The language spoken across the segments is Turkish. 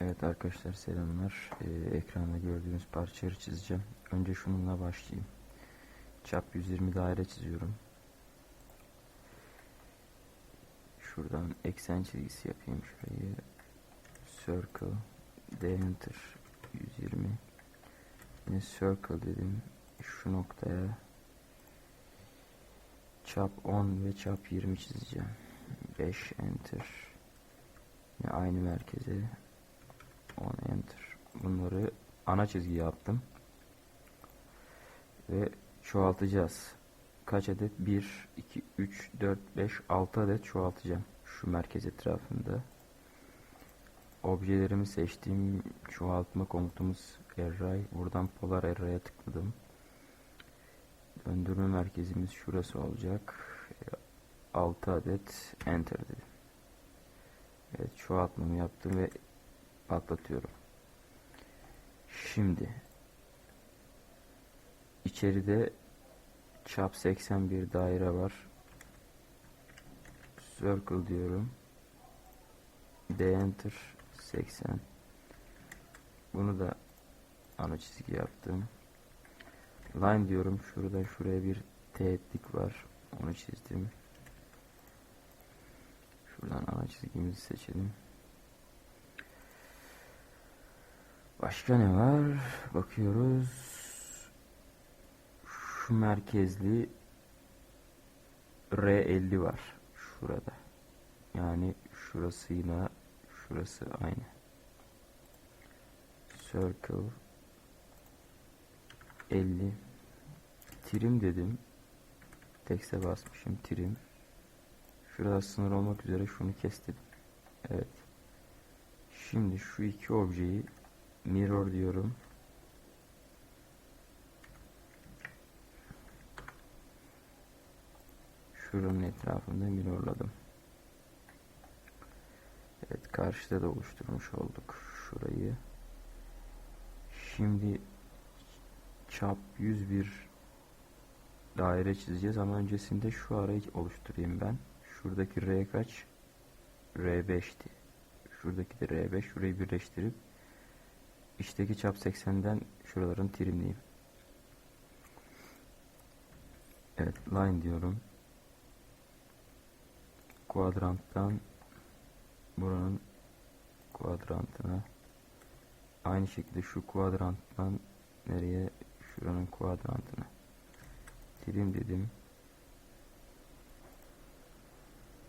Evet arkadaşlar selamlar. Ee, ekranda gördüğünüz parçayı çizeceğim. Önce şununla başlayayım. Çap 120 daire çiziyorum. Şuradan eksen çizgisi yapayım şurayı. Circle. D enter 120. Yine circle dedim. Şu noktaya çap 10 ve çap 20 çizeceğim. 5 enter. Yine aynı merkeze 10 enter. Bunları ana çizgi yaptım. Ve çoğaltacağız. Kaç adet? 1, 2, 3, 4, 5, 6 adet çoğaltacağım. Şu merkez etrafında. Objelerimi seçtiğim çoğaltma komutumuz array. Buradan polar array'a tıkladım. Döndürme merkezimiz şurası olacak. 6 adet enter dedim. Evet çoğaltmamı yaptım ve patlatıyorum. Şimdi içeride çap 81 daire var. Circle diyorum. D enter 80. Bunu da ana çizgi yaptım. Line diyorum. Şurada şuraya bir teğetlik var. Onu çizdim. Şuradan ana çizgimizi seçelim. Başka ne var? Bakıyoruz. Şu merkezli R50 var. Şurada. Yani şurasıyla şurası aynı. Circle 50 trim dedim. Text'e basmışım trim. Şurada sınır olmak üzere şunu kes dedim. Evet. Şimdi şu iki objeyi mirror diyorum. Şuranın etrafında mirrorladım. Evet karşıda da oluşturmuş olduk şurayı. Şimdi çap 101 daire çizeceğiz ama öncesinde şu arayı oluşturayım ben. Şuradaki R kaç? R5'ti. Şuradaki de R5. Şurayı birleştirip içteki çap 80'den şuraların trimleyeyim. Evet line diyorum. Kuadranttan buranın kuadrantına aynı şekilde şu kuadranttan nereye şuranın kuadrantına trim dedim.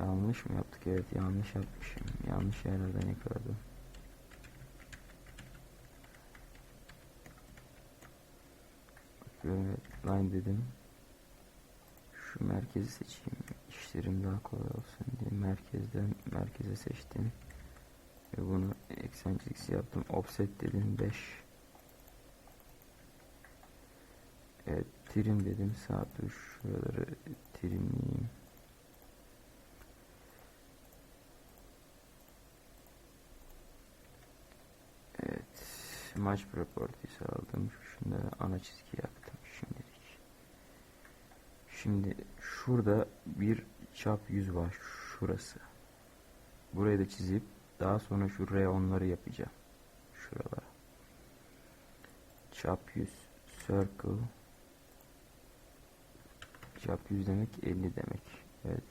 Yanlış mı yaptık? Evet yanlış yapmışım. Yanlış yerlerden yakaladım. Line dedim. Şu merkezi seçeyim. İşlerim daha kolay olsun diye merkezden merkeze seçtim. Ve bunu eksen çizgisi yaptım. Offset dedim 5. Evet trim dedim. Sağ tuş şuraları trimleyeyim. Evet. Maç properties aldım. Şunları ana çizgi. Şimdi şurada bir çap 100 var. Şurası. Burayı da çizip daha sonra şu R10'ları yapacağım. Şuralara. Çap 100 circle çap 100 demek 50 demek. Evet.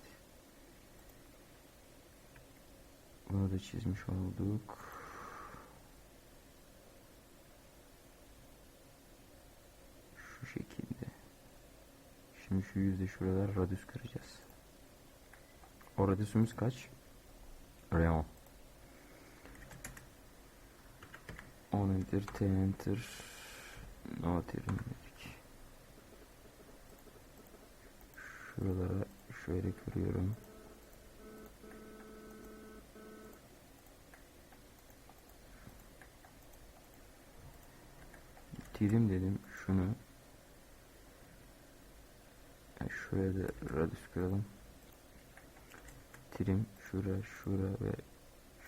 Bunu da çizmiş olduk. Şu şekilde. Şimdi şu yüzde şuralar radius kıracağız. O radiusumuz kaç? R10. 10 enter, T enter, no terim dedik. Şuralara şöyle kırıyorum. Trim dedim şunu. Şuraya da radius kıralım. Trim şura, şura ve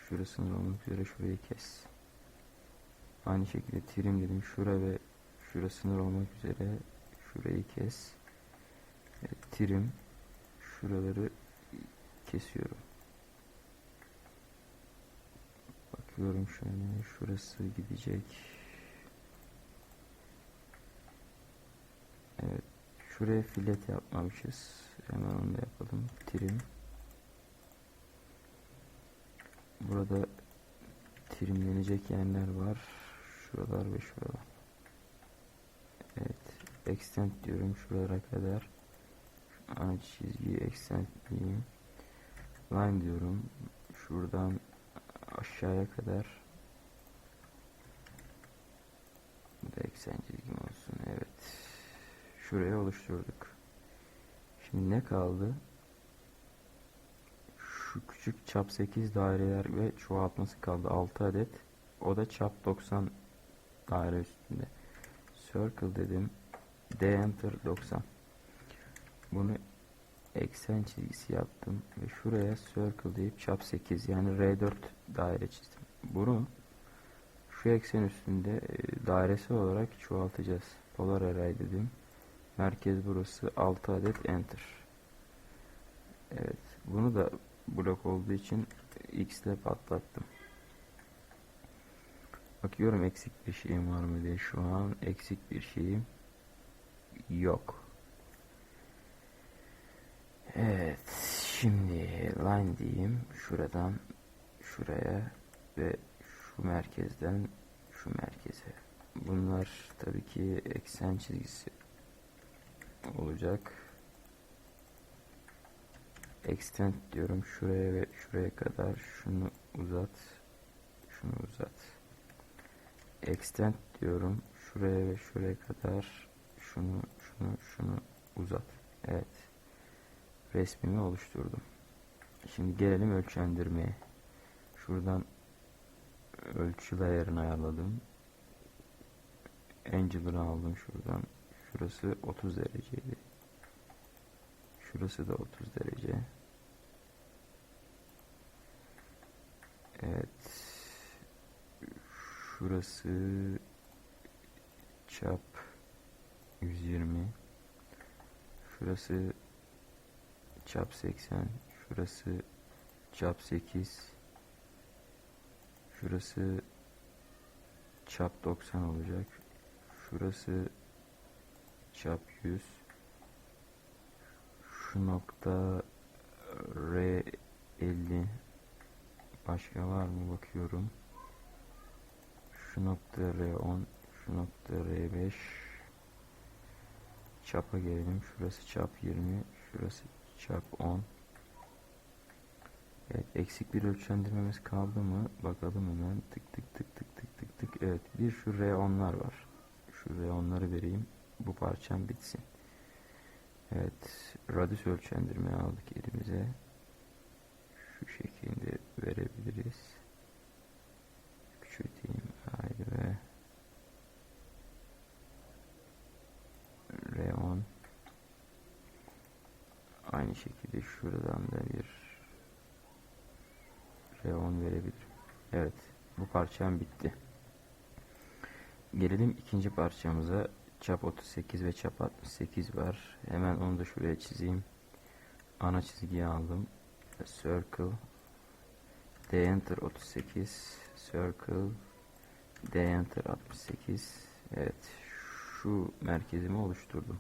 şurasını olmak üzere şurayı kes. Aynı şekilde trim dedim. Şura ve şura sınır olmak üzere şurayı kes. E, trim şuraları kesiyorum. Bakıyorum şöyle. Şurası gidecek. Şuraya filet yapmamışız. Hemen onu da yapalım. Trim. Burada trimlenecek yerler var. Şuralar ve şuralar. Evet. Extend diyorum şuralara kadar. Şu ana çizgiyi extend diyeyim. Line diyorum. Şuradan aşağıya kadar. Bu da. Evet. Şuraya oluşturduk. Şimdi ne kaldı? Şu küçük çap 8 daireler ve çoğaltması kaldı 6 adet. O da çap 90 daire üstünde. Circle dedim. D enter 90. Bunu eksen çizgisi yaptım ve şuraya circle deyip çap 8 yani R4 daire çizdim. Bunu şu eksen üstünde e, dairesi olarak çoğaltacağız. Polar array dedim. Merkez burası 6 adet enter. Evet. Bunu da blok olduğu için x ile patlattım. Bakıyorum eksik bir şeyim var mı diye. Şu an eksik bir şeyim yok. Evet. Şimdi line diyeyim. Şuradan şuraya ve şu merkezden şu merkeze. Bunlar tabii ki eksen çizgisi olacak. Extend diyorum şuraya ve şuraya kadar. Şunu uzat şunu uzat. Extend diyorum şuraya ve şuraya kadar. Şunu şunu şunu uzat. Evet. Resmimi oluşturdum. Şimdi gelelim ölçendirmeye şuradan ölçü layer'ını ayarladım. Angular'ı aldım şuradan şurası 30 dereceydi Şurası da 30 derece. Evet. Şurası çap 120. Şurası çap 80. Şurası çap 8. Şurası çap 90 olacak. Şurası çap 100 şu nokta R50 başka var mı? Bakıyorum. Şu nokta R10 şu nokta R5 çapa gelelim. Şurası çap 20 şurası çap 10 Evet eksik bir ölçendirmemiz kaldı mı? Bakalım hemen. Tık tık tık tık tık tık. Tık evet bir şu R10'lar var. Şu R10'ları vereyim bu parçam bitsin Evet, radyus ölçendirme aldık elimize. Şu şekilde verebiliriz. Küçülteyim haydi ve R10 aynı şekilde şuradan da bir R10 verebilirim. Evet, bu parçam bitti. Gelelim ikinci parçamıza çap 38 ve çap 68 var. Hemen onu da şuraya çizeyim. Ana çizgiyi aldım. Circle D enter 38 Circle D enter 68 Evet şu merkezimi oluşturdum.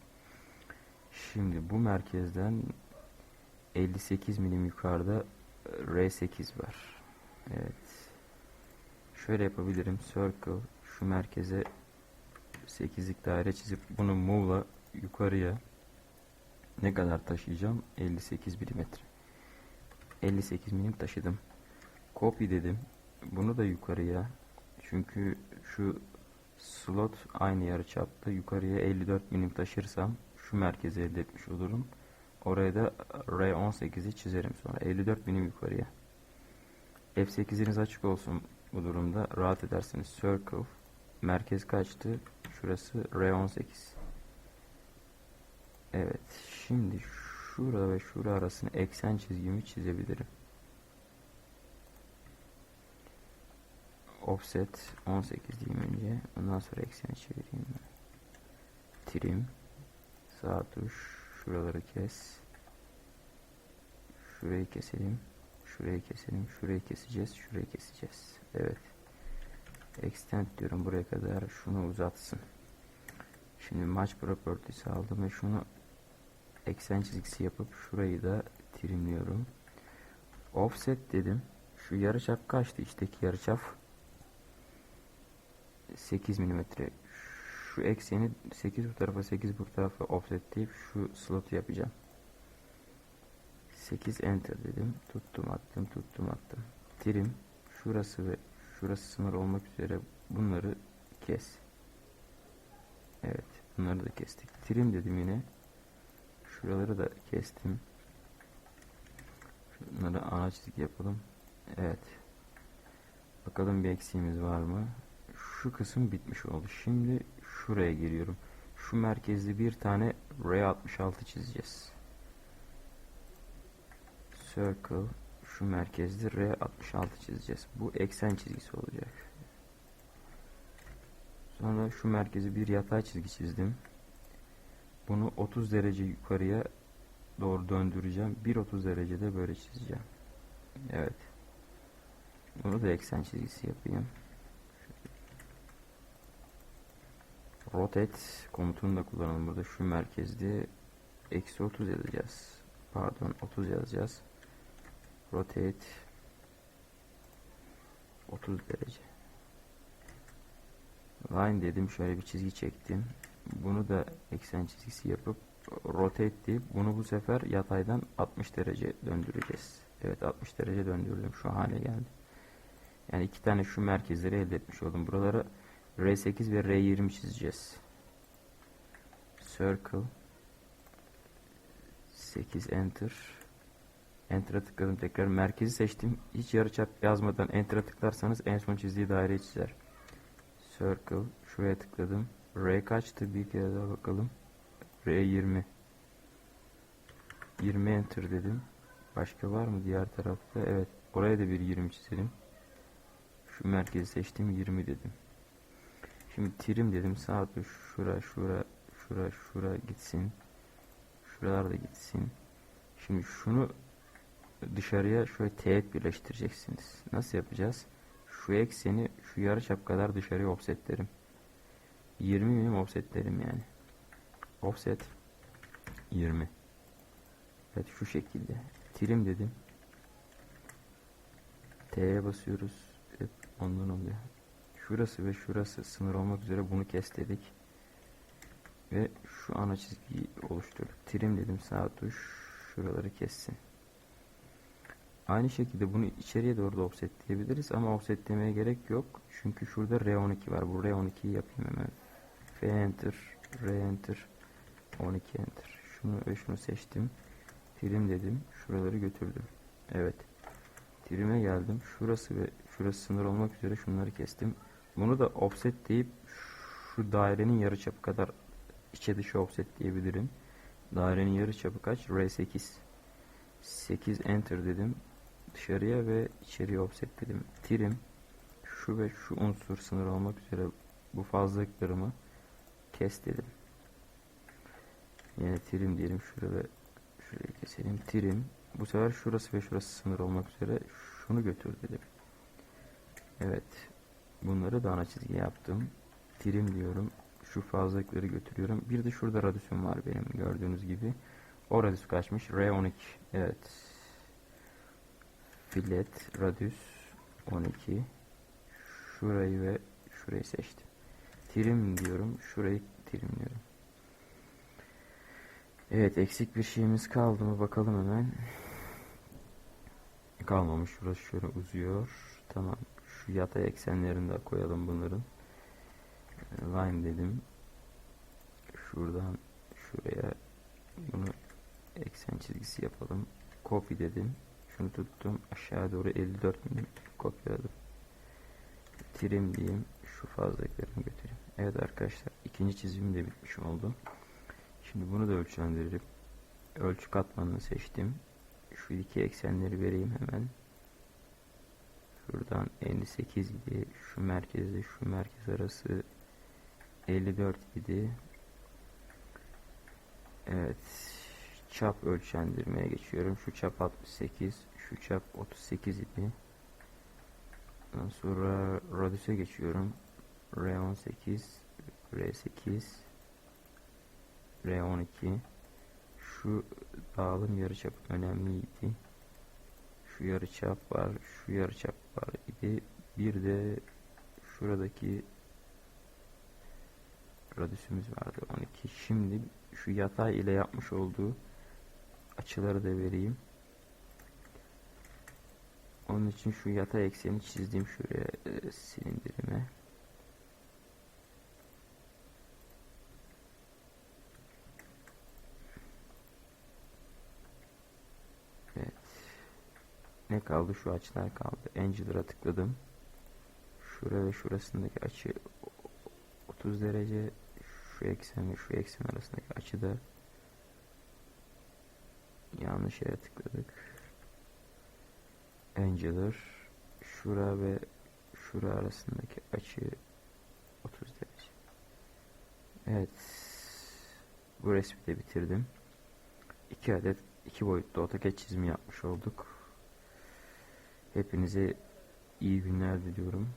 Şimdi bu merkezden 58 milim yukarıda R8 var. Evet. Şöyle yapabilirim. Circle şu merkeze 8'lik daire çizip bunu move'la yukarıya ne kadar taşıyacağım? 58 milimetre. 58 milim taşıdım. Copy dedim. Bunu da yukarıya çünkü şu slot aynı yarı çapta yukarıya 54 milim taşırsam şu merkezi elde etmiş olurum. Oraya da R18'i çizerim sonra. 54 milim yukarıya. F8'iniz açık olsun bu durumda. Rahat edersiniz. Circle. Merkez kaçtı? Şurası R18. Evet. Şimdi şura ve şura arasını eksen çizgimi çizebilirim. Offset 18 diyeyim önce. Ondan sonra ekseni çevireyim. Trim. Sağ tuş. Şuraları kes. Şurayı keselim. Şurayı keselim. Şurayı keseceğiz. Şurayı keseceğiz. Evet. Extend diyorum buraya kadar şunu uzatsın. Şimdi match properties aldım ve şunu eksen çizgisi yapıp şurayı da trimliyorum. Offset dedim. Şu yarıçap kaçtı? İçteki yarıçap 8 milimetre. Şu ekseni 8 bu tarafa 8 bu tarafa offset deyip şu slotu yapacağım. 8 enter dedim. Tuttum attım tuttum attım. Trim şurası ve şurası sınır olmak üzere bunları kes. Evet bunları da kestik. Trim dedim yine. Şuraları da kestim. Şunları ana çizgi yapalım. Evet. Bakalım bir eksiğimiz var mı? Şu kısım bitmiş oldu. Şimdi şuraya giriyorum. Şu merkezli bir tane R66 çizeceğiz. Circle şu merkezli R66 çizeceğiz. Bu eksen çizgisi olacak. Sonra şu merkezi bir yatay çizgi çizdim. Bunu 30 derece yukarıya doğru döndüreceğim. 1.30 derecede böyle çizeceğim. Evet. Bunu da eksen çizgisi yapayım. Rotate komutunu da kullanalım. Burada şu merkezde eksi 30 yazacağız. Pardon 30 yazacağız. Rotate 30 derece. Line dedim. Şöyle bir çizgi çektim. Bunu da eksen çizgisi yapıp rotate deyip bunu bu sefer yataydan 60 derece döndüreceğiz. Evet 60 derece döndürdüm. Şu hale geldi. Yani iki tane şu merkezleri elde etmiş oldum. Buralara R8 ve R20 çizeceğiz. Circle 8 enter Enter'a tıkladım tekrar. Merkezi seçtim. Hiç yarıçap yazmadan Enter'a tıklarsanız en son çizdiği daire çizer. Circle. Şuraya tıkladım. R kaçtı? Bir kere daha bakalım. R20. 20 enter dedim. Başka var mı diğer tarafta? Evet. Oraya da bir 20 çizelim. Şu merkezi seçtim. 20 dedim. Şimdi trim dedim. Sağ tuş. Şura, şura, şura, şura gitsin. Şuralar da gitsin. Şimdi şunu dışarıya şöyle teğet birleştireceksiniz. Nasıl yapacağız? Şu ekseni şu yarıçap kadar dışarıya offsetlerim. 20 milim offsetlerim yani. Offset 20. Evet şu şekilde. Trim dedim. T'ye basıyoruz. Hep ondan oluyor. Şurası ve şurası sınır olmak üzere bunu kes dedik. Ve şu ana çizgiyi oluşturduk. Trim dedim sağ tuş. Şuraları kessin. Aynı şekilde bunu içeriye doğru da offsetleyebiliriz ama offsetlemeye gerek yok. Çünkü şurada R12 var. Bu R12'yi yapayım hemen. F enter, R enter, 12 enter. Şunu ve şunu seçtim. Trim dedim. Şuraları götürdüm. Evet. Trim'e geldim. Şurası ve şurası sınır olmak üzere şunları kestim. Bunu da offset deyip şu dairenin yarıçapı kadar içe dışı offset diyebilirim. Dairenin yarıçapı kaç? R8. 8 enter dedim. Dışarıya ve içeriye offset dedim. Trim şu ve şu unsur sınır olmak üzere bu fazlalıklarımı kes dedim. Yine trim diyelim şuraya şurayı keselim. Trim bu sefer şurası ve şurası sınır olmak üzere şunu götür dedim. Evet. Bunları da ana çizgi yaptım. Trim diyorum. Şu fazlalıkları götürüyorum. Bir de şurada radyüsüm var benim gördüğünüz gibi. O radyüs kaçmış? R12. Evet. Fillet, radyüs 12. Şurayı ve şurayı seçtim. Trim diyorum. Şurayı trimliyorum. Evet eksik bir şeyimiz kaldı mı bakalım hemen. Kalmamış. Şurası şöyle uzuyor. Tamam. Şu yatay eksenlerini de koyalım bunların. Line dedim. Şuradan şuraya bunu eksen çizgisi yapalım. Copy dedim. Şunu tuttum. Aşağı doğru 54 milim kopyaladım. Trim diyeyim. Şu fazlalıklarını götüreyim. Evet arkadaşlar. ikinci çizimim de bitmiş oldu. Şimdi bunu da ölçülendirip ölçü katmanını seçtim. Şu iki eksenleri vereyim hemen. Şuradan 58 idi. Şu merkezde şu merkez arası 54 idi. Evet. Çap ölçendirmeye geçiyorum. Şu çap 68. Şu çap 38 idi. Ondan sonra radiüse geçiyorum. R18, R8, R12. Şu dağılım yarıçap önemliydi. Şu yarıçap var, şu yarıçap var idi. Bir de şuradaki radüsümüz vardı 12. Şimdi şu yatay ile yapmış olduğu açıları da vereyim. Onun için şu yatay ekseni çizdim şuraya e, silindirime. Evet. Ne kaldı? Şu açılar kaldı. Angular'a tıkladım. Şura ve şurasındaki açı 30 derece. Şu eksen ve şu eksen arasındaki açı da yanlış yere tıkladık. Angular şura ve şura arasındaki açı 30 derece. Evet. Bu resmi de bitirdim. İki adet iki boyutlu AutoCAD çizimi yapmış olduk. Hepinize iyi günler diliyorum.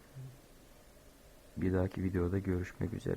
Bir dahaki videoda görüşmek üzere.